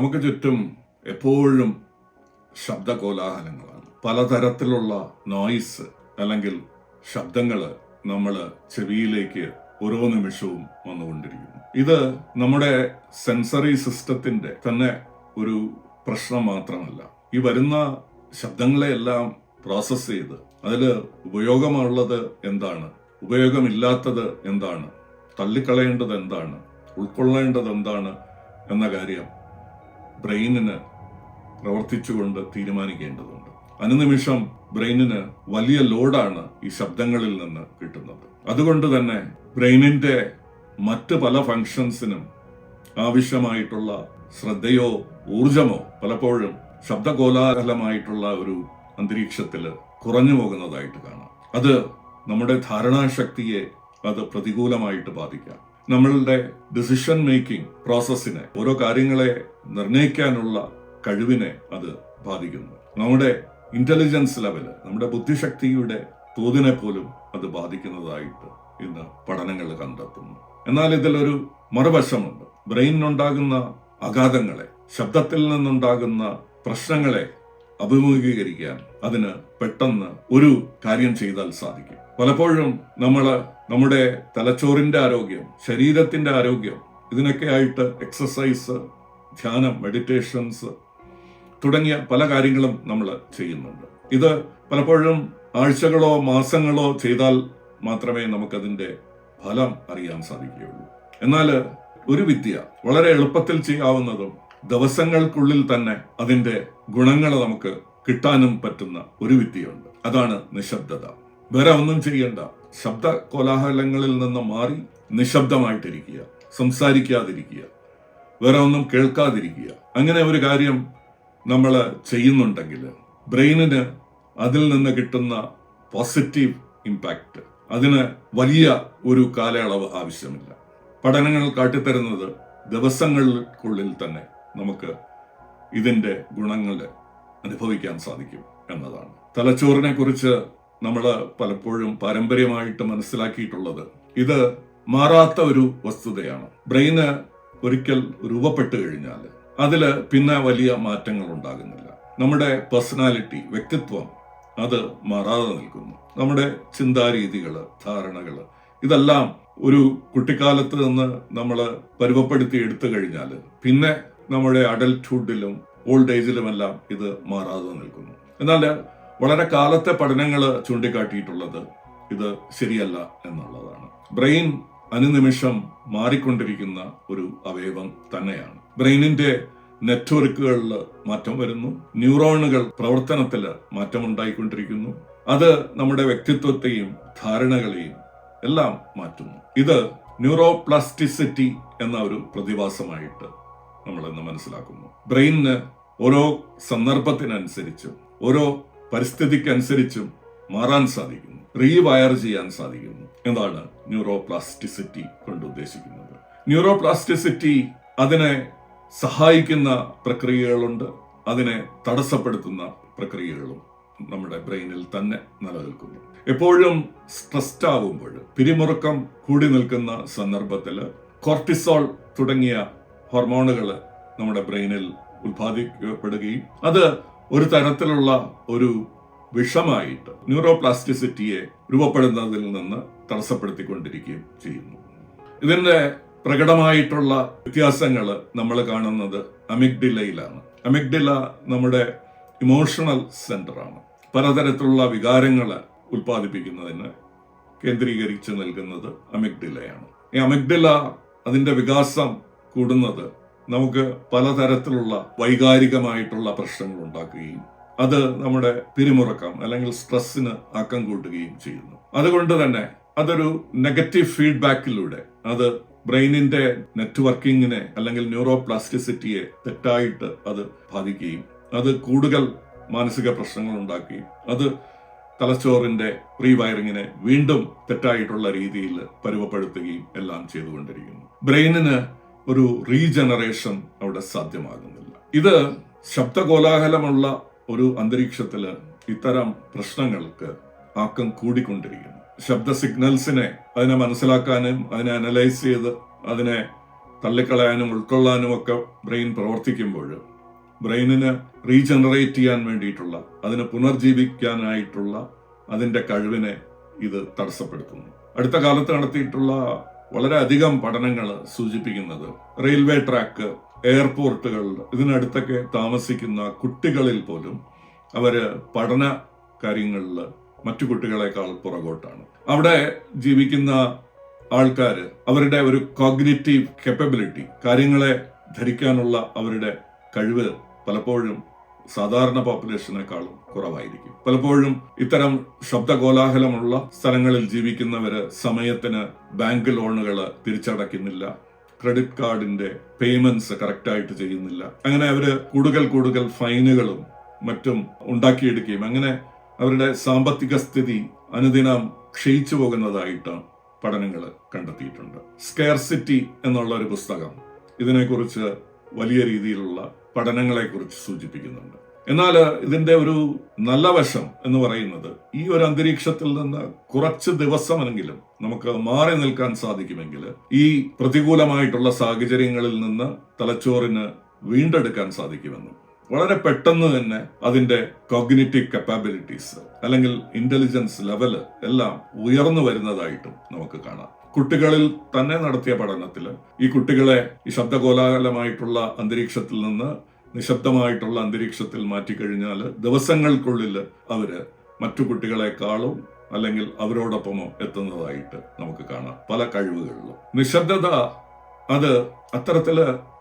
നമുക്ക് ചുറ്റും എപ്പോഴും ശബ്ദ കോലാഹലങ്ങളാണ് പലതരത്തിലുള്ള നോയിസ് അല്ലെങ്കിൽ ശബ്ദങ്ങൾ നമ്മൾ ചെവിയിലേക്ക് ഓരോ നിമിഷവും വന്നുകൊണ്ടിരിക്കുന്നു. ഇത് നമ്മുടെ സെൻസറി സിസ്റ്റത്തിന്റെ തന്നെ ഒരു പ്രശ്നം മാത്രമല്ല. ഈ വരുന്ന ശബ്ദങ്ങളെയെല്ലാം പ്രോസസ്സ് ചെയ്ത് അതിൽ ഉപയോഗമുള്ളത് എന്താണ്? ഉപയോഗമില്ലാത്തത് എന്താണ്? തള്ളിക്കളയേണ്ടത് എന്താണ്? ഉൾക്കൊള്ളേണ്ടത് എന്താണ്? എന്ന കാര്യം ബ്രെയിനിന് പ്രവർത്തിച്ചുകൊണ്ട് തീരുമാനിക്കേണ്ടതുണ്ട്. അനുനിമിഷം ബ്രെയിനിന് വലിയ ലോഡാണ് ഈ ശബ്ദങ്ങളിൽ നിന്ന് കിട്ടുന്നത്. അതുകൊണ്ട് തന്നെ ബ്രെയിനിന്റെ മറ്റ് പല ഫങ്ഷൻസിനും ആവശ്യമായിട്ടുള്ള ശ്രദ്ധയോ ഊർജമോ പലപ്പോഴും ശബ്ദകോലാഹലമായിട്ടുള്ള ഒരു അന്തരീക്ഷത്തിൽ കുറഞ്ഞു പോകുന്നതായിട്ട് കാണാം. അത് നമ്മുടെ ധാരണാശക്തിയെ അത് പ്രതികൂലമായിട്ട് ബാധിക്കാം. നമ്മളുടെ ഡിസിഷൻ മേക്കിംഗ് പ്രോസസ്സിനെ ഓരോ കാര്യങ്ങളെ നിർണയിക്കാനുള്ള കഴിവിനെ അത് ബാധിക്കുന്നു. നമ്മുടെ ഇന്റലിജൻസ് ലെവൽ നമ്മുടെ ബുദ്ധിശക്തിയുടെ തോതിനെ പോലും അത് ബാധിക്കുന്നതായിട്ട് ഇന്ന് പഠനങ്ങൾ കണ്ടെത്തുന്നു. എന്നാൽ ഇതിലൊരു മറുവശമുണ്ട്. ബ്രെയിനിനുണ്ടാകുന്ന അഗാധങ്ങളെ ശബ്ദത്തിൽ നിന്നുണ്ടാകുന്ന പ്രശ്നങ്ങളെ അഭിമുഖീകരിക്കാൻ അതിന് പെട്ടെന്ന് ഒരു കാര്യം ചെയ്താൽ സാധിക്കും. പലപ്പോഴും നമ്മൾ നമ്മുടെ തലച്ചോറിന്റെ ആരോഗ്യം ശരീരത്തിന്റെ ആരോഗ്യം ഇതിനൊക്കെ ആയിട്ട് എക്സസൈസ് ധ്യാനം മെഡിറ്റേഷൻസ് തുടങ്ങിയ പല കാര്യങ്ങളും നമ്മൾ ചെയ്യുന്നുണ്ട്. ഇത് പലപ്പോഴും ആഴ്ചകളോ മാസങ്ങളോ ചെയ്താൽ മാത്രമേ നമുക്കതിന്റെ ഫലം അറിയാൻ സാധിക്കുകയുള്ളൂ. എന്നാൽ ഒരു വിദ്യ വളരെ എളുപ്പത്തിൽ ചെയ്യാവുന്നതും ദിവസങ്ങൾക്കുള്ളിൽ തന്നെ അതിന്റെ ഗുണങ്ങൾ നമുക്ക് കിട്ടാനും പറ്റുന്ന ഒരു വിദ്യയുണ്ട്. അതാണ് നിശബ്ദത. വേറെ ഒന്നും ചെയ്യേണ്ട. ശബ്ദ കോലാഹലങ്ങളിൽ നിന്ന് മാറി നിശബ്ദമായിട്ടിരിക്കുക സംസാരിക്കാതിരിക്കുക വേറെ ഒന്നും കേൾക്കാതിരിക്കുക. അങ്ങനെ ഒരു കാര്യം നമ്മൾ ചെയ്യുന്നുണ്ടെങ്കിൽ ബ്രെയിനിന് അതിൽ നിന്ന് കിട്ടുന്ന പോസിറ്റീവ് ഇമ്പാക്റ്റ് അതിന് വലിയ ഒരു കാലയളവ് ആവശ്യമില്ല. പഠനങ്ങൾ കാട്ടിത്തരുന്നത് ദിവസങ്ങൾക്കുള്ളിൽ തന്നെ നമുക്ക് ഇതിന്റെ ഗുണങ്ങൾ അനുഭവിക്കാൻ സാധിക്കും എന്നതാണ്. തലച്ചോറിനെ കുറിച്ച് നമ്മൾ പലപ്പോഴും പാരമ്പര്യമായിട്ട് മനസ്സിലാക്കിയിട്ടുള്ളത് ഇത് മാറാത്ത ഒരു വസ്തുതയാണ്. ബ്രെയിന് ഒരിക്കൽ രൂപപ്പെട്ടു കഴിഞ്ഞാൽ അതിൽ പിന്നെ വലിയ മാറ്റങ്ങൾ ഉണ്ടാകുന്നില്ല. നമ്മുടെ പേഴ്സണാലിറ്റി വ്യക്തിത്വം അത് മാറാതെ നിൽക്കുന്നു. നമ്മുടെ ചിന്താരീതികൾ ധാരണകൾ ഇതെല്ലാം ഒരു കുട്ടിക്കാലത്ത് നിന്ന് നമ്മൾ പരുവപ്പെടുത്തി എടുത്തു കഴിഞ്ഞാൽ പിന്നെ നമ്മുടെ അഡൽട്ട്ഹുഡിലും ഓൾഡ് ഏജിലുമെല്ലാം ഇത് മാറാതെ നിൽക്കുന്നു. എന്നാൽ വളരെ കാലത്തെ പഠനങ്ങൾ ചൂണ്ടിക്കാട്ടിയിട്ടുള്ളത് ഇത് ശരിയല്ല എന്നുള്ളതാണ്. ബ്രെയിൻ അനുനിമിഷം മാറിക്കൊണ്ടിരിക്കുന്ന ഒരു അവയവം തന്നെയാണ്. ബ്രെയിനിന്റെ നെറ്റ്വർക്കുകളിൽ മാറ്റം വരുന്നു. ന്യൂറോണുകൾ പ്രവർത്തനത്തിൽ മാറ്റമുണ്ടായിക്കൊണ്ടിരിക്കുന്നു അത് നമ്മുടെ വ്യക്തിത്വത്തെയും ധാരണകളെയും എല്ലാം മാറ്റുന്നു. ഇത് ന്യൂറോ പ്ലാസ്റ്റിസിറ്റി എന്ന ഒരു പ്രതിഭാസമായിട്ട് നമ്മൾ ഇന്ന് മനസ്സിലാക്കുന്നു. ബ്രെയിനിന് ഓരോ സന്ദർഭത്തിനനുസരിച്ചും ഓരോ പരിസ്ഥിതിക്കനുസരിച്ചും മാറാൻ സാധിക്കുന്നു. റീവയർ ചെയ്യാൻ സാധിക്കുന്നു. എന്നാണ് ന്യൂറോ പ്ലാസ്റ്റിസിറ്റി കൊണ്ട് ഉദ്ദേശിക്കുന്നത്? ന്യൂറോ പ്ലാസ്റ്റിസിറ്റി അതിനെ സഹായിക്കുന്ന പ്രക്രിയകളുണ്ട് അതിനെ തടസ്സപ്പെടുത്തുന്ന പ്രക്രിയകളും നമ്മുടെ ബ്രെയിനിൽ തന്നെ നിലനിൽക്കുന്നു. എപ്പോഴും സ്ട്രെസ്ഡ് ആവുമ്പോൾ പിരിമുറുക്കം കൂടി നിൽക്കുന്ന സന്ദർഭത്തിൽ കോർട്ടിസോൾ തുടങ്ങിയ ഹോർമോണുകൾ നമ്മുടെ ബ്രെയിനിൽ ഉത്പാദിക്കപ്പെടുകയും അത് ഒരു തരത്തിലുള്ള ഒരു വിഷമായിട്ട് ന്യൂറോപ്ലാസ്റ്റിസിറ്റിയെ രൂപപ്പെടുന്നതിൽ നിന്ന് തടസ്സപ്പെടുത്തിക്കൊണ്ടിരിക്കുകയും ചെയ്യുന്നു. ഇതിന്റെ പ്രകടമായിട്ടുള്ള വ്യത്യാസങ്ങൾ നമ്മൾ കാണുന്നത് അമിഗ്ഡിലയിലാണ്. അമിഗ്ഡില നമ്മുടെ ഇമോഷണൽ സെന്ററാണ്. പലതരത്തിലുള്ള വികാരങ്ങൾ ഉൽപ്പാദിപ്പിക്കുന്നതിന് കേന്ദ്രീകരിച്ച് നൽകുന്നത് അമിഗ്ഡിലയാണ്. ഈ അമിഗ്ഡില അതിന്റെ വികാസം കൂടുന്നത് നമുക്ക് പലതരത്തിലുള്ള വൈകാരികമായിട്ടുള്ള പ്രശ്നങ്ങൾ ഉണ്ടാക്കുകയും അത് നമ്മുടെ പിരിമുറക്കം അല്ലെങ്കിൽ സ്ട്രെസ്സിന് അക്കം കൂട്ടുകയും ചെയ്യുന്നു. അതുകൊണ്ട് തന്നെ അതൊരു നെഗറ്റീവ് ഫീഡ്ബാക്കിലൂടെ അത് ബ്രെയിനിന്റെ നെറ്റ്വർക്കിങ്ങിനെ അല്ലെങ്കിൽ ന്യൂറോ പ്ലാസ്റ്റിസിറ്റിയെ തെറ്റായിട്ട് അത് ബാധിക്കുകയും അത് കൂടുതൽ മാനസിക പ്രശ്നങ്ങൾ ഉണ്ടാക്കുകയും അത് തലച്ചോറിന്റെ പ്രീ വയറിങ്ങിനെ വീണ്ടും തെറ്റായിട്ടുള്ള രീതിയിൽ പരുവപ്പെടുത്തുകയും എല്ലാം ചെയ്തുകൊണ്ടിരിക്കുന്നു. ബ്രെയിനിന് ഒരു റീജനറേഷൻ അവിടെ സാധ്യമാകുന്നില്ല. ഇത് ശബ്ദകോലാഹലമുള്ള ഒരു അന്തരീക്ഷത്തിൽ ഇത്തരം പ്രശ്നങ്ങൾക്ക് ആക്കം കൂടിക്കൊണ്ടിരിക്കുന്നു. ശബ്ദ സിഗ്നൽസിനെ അതിനെ മനസ്സിലാക്കാനും അതിനെ അനലൈസ് ചെയ്ത് അതിനെ തള്ളിക്കളയാനും ഉൾക്കൊള്ളാനും ഒക്കെ ബ്രെയിൻ പ്രവർത്തിക്കുമ്പോൾ ബ്രെയിനിന് റീജനറേറ്റ് ചെയ്യാൻ വേണ്ടിയിട്ടുള്ള അതിനെ പുനർജീവിക്കാനായിട്ടുള്ള അതിന്റെ കഴിവിനെ ഇത് തടസ്സപ്പെടുത്തുന്നു. അടുത്ത കാലത്ത് നടത്തിയിട്ടുള്ള വളരെയധികം പഠനങ്ങൾ സൂചിപ്പിക്കുന്നത്. റെയിൽവേ ട്രാക്ക് എയർപോർട്ടുകൾ ഇതിനടുത്തൊക്കെ താമസിക്കുന്ന കുട്ടികളിൽ പോലും അവർ പഠന കാര്യങ്ങളിൽ മറ്റു കുട്ടികളെക്കാൾ പുറകോട്ടാണ്. അവിടെ ജീവിക്കുന്ന ആൾക്കാർ അവരുടെ ഒരു കോഗ്നിറ്റീവ് കെപ്പബിലിറ്റി കാര്യങ്ങളെ ധരിക്കാനുള്ള അവരുടെ കഴിവ് പലപ്പോഴും സാധാരണ പോപ്പുലേഷനേക്കാളും കുറവായിരിക്കും. പലപ്പോഴും ഇത്തരം ശബ്ദകോലാഹലമുള്ള സ്ഥലങ്ങളിൽ ജീവിക്കുന്നവര് സമയത്തിന് ബാങ്ക് ലോണുകൾ തിരിച്ചടയ്ക്കുന്നില്ല. ക്രെഡിറ്റ് കാർഡിന്റെ പേയ്മെന്റ്സ് കറക്റ്റായിട്ട് ചെയ്യുന്നില്ല. അങ്ങനെ അവർ കൂടുതൽ കൂടുതൽ ഫൈനുകളും മറ്റും ഉണ്ടാക്കിയെടുക്കുകയും അങ്ങനെ അവരുടെ സാമ്പത്തിക സ്ഥിതി അനുദിനം ക്ഷയിച്ചു പോകുന്നതായിട്ട് പഠനങ്ങൾ കണ്ടെത്തിയിട്ടുണ്ട്. സ്കെയർസിറ്റി എന്നുള്ള ഒരു പുസ്തകം ഇതിനെക്കുറിച്ച് വലിയ രീതിയിലുള്ള പഠനങ്ങളെക്കുറിച്ച് സൂചിപ്പിക്കുന്നുണ്ട്. എന്നാൽ ഇതിന്റെ ഒരു നല്ല വശം എന്ന് പറയുന്നത് ഈ ഒരു അന്തരീക്ഷത്തിൽ നിന്ന് കുറച്ച് ദിവസമെങ്കിലും നമുക്ക് മാറി നിൽക്കാൻ സാധിക്കുമെങ്കിൽ ഈ പ്രതികൂലമായിട്ടുള്ള സാഹചര്യങ്ങളിൽ നിന്ന് തലച്ചോറിന് വീണ്ടെടുക്കാൻ സാധിക്കുമെന്നും വളരെ പെട്ടെന്ന് തന്നെ അതിന്റെ കോഗ്നിറ്റീവ് കപ്പാബിലിറ്റീസ് അല്ലെങ്കിൽ ഇന്റലിജൻസ് ലെവൽ എല്ലാം ഉയർന്നു വരുന്നതായിട്ടും നമുക്ക് കാണാം. കുട്ടികളിൽ തന്നെ നടത്തിയ പഠനത്തിൽ ഈ കുട്ടികളെ ഈ ശബ്ദകോലാഹലമായിട്ടുള്ള അന്തരീക്ഷത്തിൽ നിന്ന് നിശബ്ദമായിട്ടുള്ള അന്തരീക്ഷത്തിൽ മാറ്റിക്കഴിഞ്ഞാൽ ദിവസങ്ങൾക്കുള്ളിൽ അവർ മറ്റു കുട്ടികളെക്കാളും അല്ലെങ്കിൽ അവരോടൊപ്പമോ എത്തുന്നതായിട്ട് നമുക്ക് കാണാം പല കഴിവുകളിലും. നിശബ്ദത അത് അത്തരത്തിൽ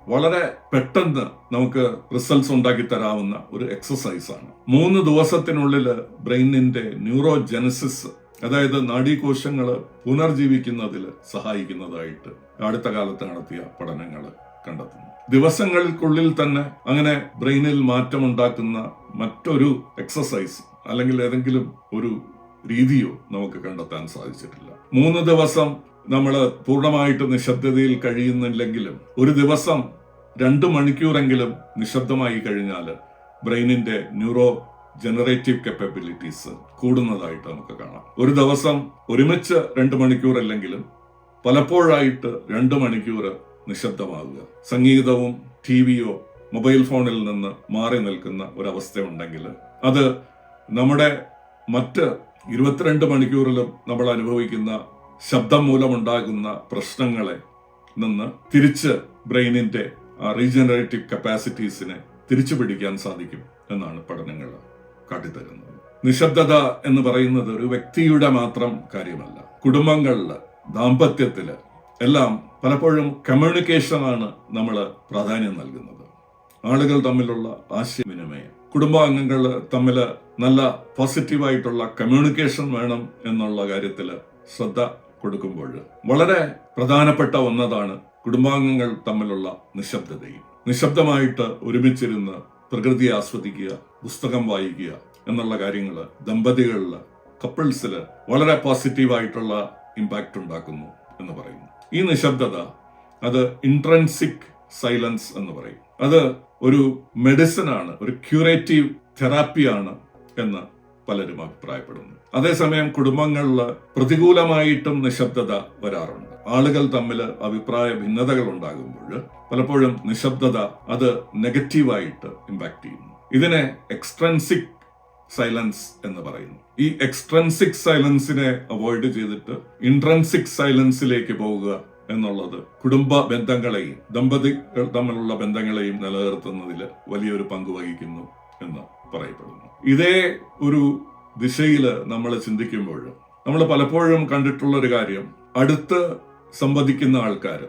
വളരെ പെട്ടെന്ന് നമുക്ക് റിസൾട്ട്സ് ഉണ്ടാക്കി തരാവുന്ന ഒരു എക്സസൈസ് ആണ്. മൂന്ന് ദിവസത്തിനുള്ളിൽ ബ്രെയിനിന്റെ ന്യൂറോജെനസിസ് അതായത് നാഡീകോശങ്ങൾ പുനർജീവിക്കുന്നതിൽ സഹായിക്കുന്നതായിട്ട് അടുത്ത കാലത്ത് നടത്തിയ പഠനങ്ങൾ കണ്ടെത്തുന്നു. ദിവസങ്ങൾക്കുള്ളിൽ തന്നെ അങ്ങനെ ബ്രെയിനിൽ മാറ്റമുണ്ടാക്കുന്ന മറ്റൊരു എക്സസൈസ് അല്ലെങ്കിൽ ഏതെങ്കിലും ഒരു രീതിയോ നമുക്ക് കണ്ടെത്താൻ സാധിച്ചിട്ടില്ല. മൂന്ന് ദിവസം നമ്മൾ പൂർണമായിട്ട് നിശബ്ദതയിൽ കഴിയുന്നില്ലെങ്കിലും ഒരു ദിവസം രണ്ട് മണിക്കൂറെങ്കിലും നിശബ്ദമായി കഴിഞ്ഞാൽ ബ്രെയിനിന്റെ ന്യൂറോ ജനറേറ്റീവ് കപ്പബിലിറ്റീസ് കൂടുന്നതായിട്ട് നമുക്ക് കാണാം. ഒരു ദിവസം ഒരുമിച്ച് രണ്ട് മണിക്കൂർ അല്ലെങ്കിലും പലപ്പോഴായിട്ട് രണ്ട് മണിക്കൂർ നിശബ്ദമാകുക. സംഗീതവും ടി വിയോ മൊബൈൽ ഫോണിൽ നിന്ന് മാറി നിൽക്കുന്ന ഒരവസ്ഥ ഉണ്ടെങ്കിൽ അത് നമ്മുടെ മറ്റ് ഇരുപത്തിരണ്ട് മണിക്കൂറിലും നമ്മൾ അനുഭവിക്കുന്ന ശബ്ദം മൂലമുണ്ടാകുന്ന പ്രശ്നങ്ങളെ നിന്ന് തിരിച്ച് ബ്രെയിനിന്റെ റീജനറേറ്റീവ് കപ്പാസിറ്റീസിനെ തിരിച്ചു പിടിക്കാൻ സാധിക്കും എന്നാണ് പഠനങ്ങൾ. കാട്ടിത്തരുന്നത് നിശബ്ദത എന്ന് പറയുന്നത് ഒരു വ്യക്തിയുടെ മാത്രം കാര്യമല്ല. കുടുംബങ്ങളിൽ ദാമ്പത്യത്തിൽ എല്ലാം പലപ്പോഴും കമ്മ്യൂണിക്കേഷനാണ് നമ്മൾ പ്രാധാന്യം നൽകുന്നത്. ആളുകൾ തമ്മിലുള്ള ആശയവിനിമയം കുടുംബാംഗങ്ങൾ തമ്മിൽ നല്ല പോസിറ്റീവായിട്ടുള്ള കമ്മ്യൂണിക്കേഷൻ വേണം എന്നുള്ള കാര്യത്തിൽ ശ്രദ്ധ കൊടുക്കുമ്പോൾ വളരെ പ്രധാനപ്പെട്ട ഒന്നതാണ് കുടുംബാംഗങ്ങൾ തമ്മിലുള്ള നിശബ്ദതയും. നിശബ്ദമായിട്ട് ഒരുമിച്ചിരുന്ന് പ്രകൃതിയെ ആസ്വദിക്കുക പുസ്തകം വായിക്കുക എന്നുള്ള കാര്യങ്ങൾ ദമ്പതികളിൽ കപ്പിൾസിൽ വളരെ പോസിറ്റീവായിട്ടുള്ള ഇമ്പാക്റ്റ് ഉണ്ടാക്കുന്നു എന്ന് പറയുന്നു. ഈ നിശബ്ദത അത് ഇൻട്രൻസിക് സൈലൻസ് എന്ന് പറയും. അത് ഒരു മെഡിസിൻ ആണ് ഒരു ക്യൂറേറ്റീവ് തെറാപ്പിയാണ് എന്ന് പലരും അഭിപ്രായപ്പെടുന്നു. അതേസമയം കുടുംബങ്ങളിൽ പ്രതികൂലമായിട്ടും നിശബ്ദത വരാറുണ്ട്. ആളുകൾ തമ്മിൽ അഭിപ്രായ ഭിന്നതകൾ ഉണ്ടാകുമ്പോൾ പലപ്പോഴും നിശബ്ദത അത് നെഗറ്റീവായിട്ട് ഇമ്പാക്ട് ചെയ്യുന്നു. ഇതിനെ എക്സ്ട്രൻസിക് സൈലൻസ് എന്ന് പറയുന്നു. ഈ എക്സ്ട്രൻസിക് സൈലൻസിനെ അവോയ്ഡ് ചെയ്തിട്ട് ഇൻട്രൻസിക് സൈലൻസിലേക്ക് പോവുക എന്നുള്ളത് കുടുംബ ബന്ധങ്ങളെയും ദമ്പതികൾ തമ്മിലുള്ള ബന്ധങ്ങളെയും നിലനിർത്തുന്നതിൽ വലിയൊരു പങ്ക് വഹിക്കുന്നു എന്ന് പറയപ്പെടുന്നു. ഇതേ ഒരു ദിശയിൽ നമ്മൾ ചിന്തിക്കുമ്പോൾ നമ്മൾ പലപ്പോഴും കണ്ടിട്ടുള്ള ഒരു കാര്യം അടുത്ത് സംവദിക്കുന്ന ആൾക്കാർ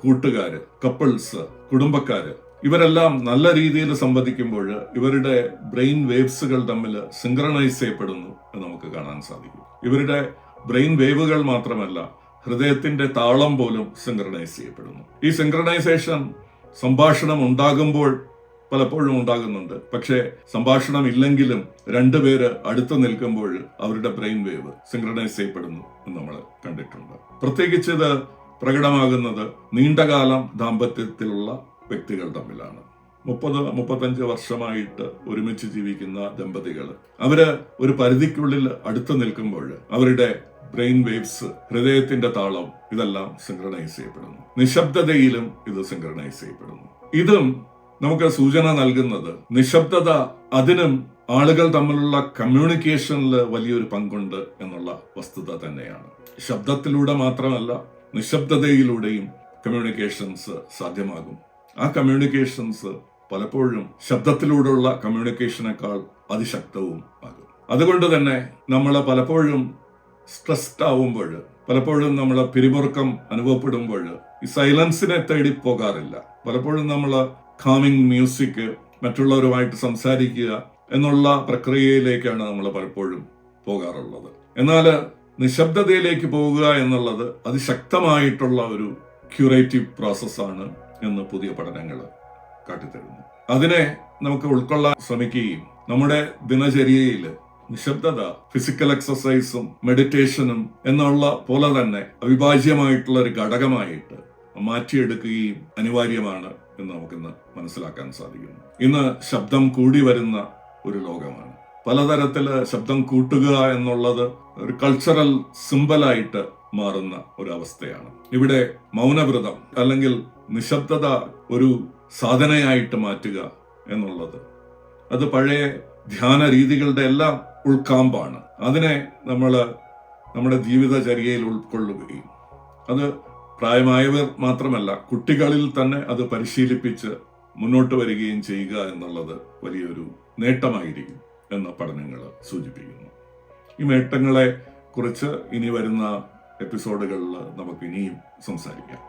കൂട്ടുകാര് കപ്പിൾസ് കുടുംബക്കാര് ഇവരെല്ലാം നല്ല രീതിയിൽ സംവദിക്കുമ്പോൾ ഇവരുടെ ബ്രെയിൻ വേവ്സുകൾ തമ്മിൽ സിങ്ക്രണൈസ് ചെയ്യപ്പെടുന്നു എന്ന് നമുക്ക് കാണാൻ സാധിക്കും. ഇവരുടെ ബ്രെയിൻ വേവുകൾ മാത്രമല്ല ഹൃദയത്തിന്റെ താളം പോലും സിങ്ക്രണൈസ് ചെയ്യപ്പെടുന്നു. ഈ സിങ്ക്രണൈസേഷൻ സംഭാഷണം ഉണ്ടാകുമ്പോൾ പലപ്പോഴും ഉണ്ടാകുന്നുണ്ട്. പക്ഷേ സംഭാഷണം ഇല്ലെങ്കിലും രണ്ടുപേര് അടുത്ത് നിൽക്കുമ്പോൾ അവരുടെ ബ്രെയിൻ വേവ് സിങ്ക്രണൈസ് ചെയ്യപ്പെടുന്നു എന്ന് നമ്മൾ കണ്ടിട്ടുണ്ട്. പ്രത്യേകിച്ച് ഇത് പ്രകടമാകുന്നത് നീണ്ടകാലം ദാമ്പത്യത്തിലുള്ള വ്യക്തികൾ തമ്മിലാണ്. മുപ്പത് മുപ്പത്തഞ്ച് വർഷമായിട്ട് ഒരുമിച്ച് ജീവിക്കുന്ന ദമ്പതികൾ. അവർ ഒരു പരിധിക്കുള്ളിൽ അടുത്ത് നിൽക്കുമ്പോൾ അവരുടെ ബ്രെയിൻ വേവ്സ് ഹൃദയത്തിന്റെ താളം ഇതെല്ലാം സിങ്ക്രണൈസ് ചെയ്യപ്പെടുന്നു. നിശബ്ദതയിലും ഇത് സിങ്ക്രണൈസ് ചെയ്യപ്പെടുന്നു. ഇതും നമുക്ക് സൂചന നൽകുന്നത് നിശബ്ദത അതിനും ആളുകൾ തമ്മിലുള്ള കമ്മ്യൂണിക്കേഷനിൽ വലിയൊരു പങ്കുണ്ട് എന്നുള്ള വസ്തുത തന്നെയാണ്. ശബ്ദത്തിലൂടെ മാത്രമല്ല നിശബ്ദതയിലൂടെയും കമ്മ്യൂണിക്കേഷൻസ് സാധ്യമാകും. ആ കമ്മ്യൂണിക്കേഷൻസ് പലപ്പോഴും ശബ്ദത്തിലൂടെയുള്ള കമ്മ്യൂണിക്കേഷനേക്കാൾ അതിശക്തവും ആകും. അതുകൊണ്ട് തന്നെ നമ്മൾ പലപ്പോഴും സ്ട്രെസ്ഡ് ആവുമ്പോൾ പലപ്പോഴും നമ്മൾ പിരിമുറുക്കം അനുഭവപ്പെടുമ്പോൾ ഈ സൈലൻസിനെ തേടി പോകാറില്ല. പലപ്പോഴും നമ്മൾ കാമിങ് മ്യൂസിക് മറ്റുള്ളവരുമായിട്ട് സംസാരിക്കുക എന്നുള്ള പ്രക്രിയയിലേക്കാണ് നമ്മൾ പലപ്പോഴും പോകാറുള്ളത്. എന്നാൽ നിശബ്ദതയിലേക്ക് പോവുക എന്നുള്ളത് അതിശക്തമായിട്ടുള്ള ഒരു ക്യൂറേറ്റീവ് പ്രോസസ്സാണ് എന്ന് പുതിയ പഠനങ്ങൾ കാട്ടിത്തരുന്നു. അതിനെ നമുക്ക് ഉൾക്കൊള്ളാൻ ശ്രമിക്കുകയും നമ്മുടെ ദിനചര്യയിൽ നിശബ്ദത ഫിസിക്കൽ എക്സസൈസും മെഡിറ്റേഷനും എന്നുള്ള പോലെ തന്നെ അവിഭാജ്യമായിട്ടുള്ള ഒരു ഘടകമായിട്ട് മാറ്റിയെടുക്കുകയും അനിവാര്യമാണ് എന്ന് നമുക്കിന്ന് മനസ്സിലാക്കാൻ സാധിക്കുന്നു. ഇന്ന് ശബ്ദം കൂടി വരുന്ന ഒരു ലോകമാണ്. പലതരത്തിൽ ശബ്ദം കൂട്ടുക എന്നുള്ളത് ഒരു കൾച്ചറൽ സിമ്പലായിട്ട് മാറുന്ന ഒരു അവസ്ഥയാണ്. ഇവിടെ മൗനവ്രതം അല്ലെങ്കിൽ നിശബ്ദത ഒരു സാധനയായിട്ട് മാറ്റുക എന്നുള്ളത്. അത് പഴയ ധ്യാന രീതികളുടെ എല്ലാം ഉൾക്കാമ്പാണ്. അതിനെ നമ്മൾ നമ്മുടെ ജീവിതചര്യയിൽ ഉൾക്കൊള്ളുകയും അത് പ്രായമായവർ മാത്രമല്ല കുട്ടികളിൽ തന്നെ അത് പരിശീലിപ്പിച്ച് മുന്നോട്ട് വരികയും ചെയ്യുക എന്നുള്ളത് വലിയൊരു നേട്ടമായിരിക്കും എന്ന പഠനങ്ങൾ സൂചിപ്പിക്കുന്നു. ഈ നേട്ടങ്ങളെ കുറിച്ച് ഇനി വരുന്ന എപ്പിസോഡുകളിൽ നമുക്ക് ഇനിയും സംസാരിക്കാം.